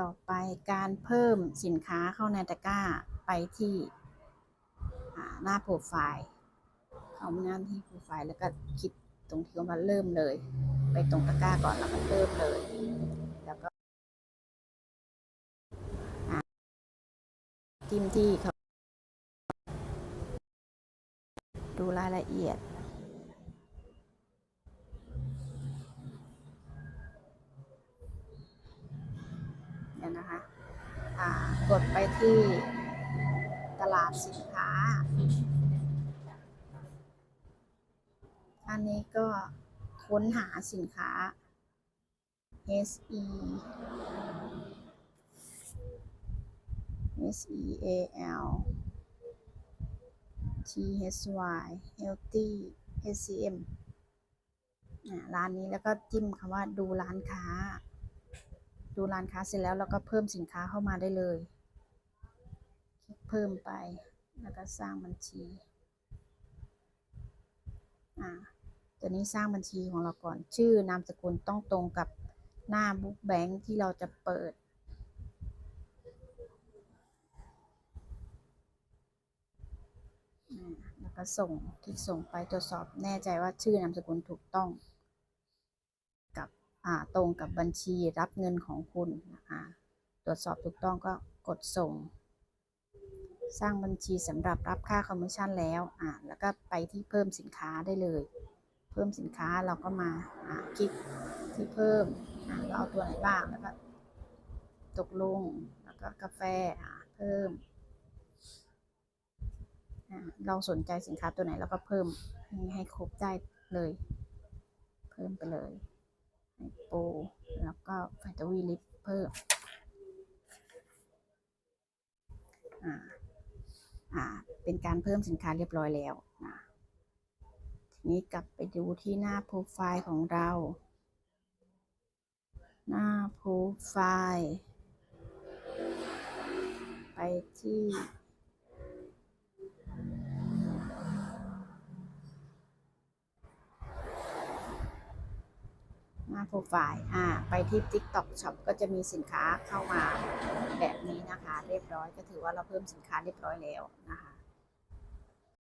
ต่อไปการเพิ่มสินค้าเข้าในตะกร้าไปที่หน้าโปรไฟล์เข้ามาหน้าที่โปรไฟล์แล้วก็คลิกตรงที่เขามาเริ่มเลย ไปตรงตะกร้าก่อนแล้วก็เริ่มเลย แล้วก็อ่าจิ้มที่เขาดูรายละเอียด เดี๋ยวนะคะกดไปที่ตลาดสินค้า อันนี้ก็ค้นหาสินค้า S E S E A L T H Y Healthy S C M ร้านนี้แล้วก็จิ้มคำว่าดูร้านค้า ดูร้านค้าเสร็จแล้วเราก็เพิ่มสินค้าเข้ามาได้เลย คลิกเพิ่มไป แล้วก็สร้างบัญชีอ่าตัวนี้สร้างบัญชีของเราก่อน ชื่อนามสกุลต้องตรงกับหน้าบุ๊กแบงค์ที่เราจะเปิด แล้วก็ส่งคลิกส่งไปตรวจสอบแน่ใจว่าชื่อนามสกุลถูกต้อง ตรงกับบัญชีรับเงินของคุณตรวจสอบถูกต้องก็กดส่ง สร้างบัญชีสำหรับรับค่าคอมมิชชั่นแล้วแล้วก็ไปที่เพิ่มสินค้าได้เลย เพิ่มสินค้าเราก็มาคลิกที่เพิ่มเราเอาตัวไหนบ้างแล้วก็ตกลงแล้วก็กาแฟเพิ่มเราสนใจสินค้าตัวไหนเราก็เพิ่มให้ครบได้เลย เพิ่มไปเลย โปแล้วก็ไฟตวีลิปเพิ่มอ่าอ่า เป็นการเพิ่มสินค้าเรียบร้อยแล้วนะทีนี้กลับไปดูที่หน้าโปรไฟล์ของเรา หน้าโปรไฟล์ ไปที่ ห น้าโปรไฟล์อ่าไปที่ TikTok Shop ก็จะมีสินค้าเข้ามาแบบนี้นะคะ เรียบร้อยก็ถือว่าเราเพิ่มสินค้าเรียบร้อยแล้วนะคะ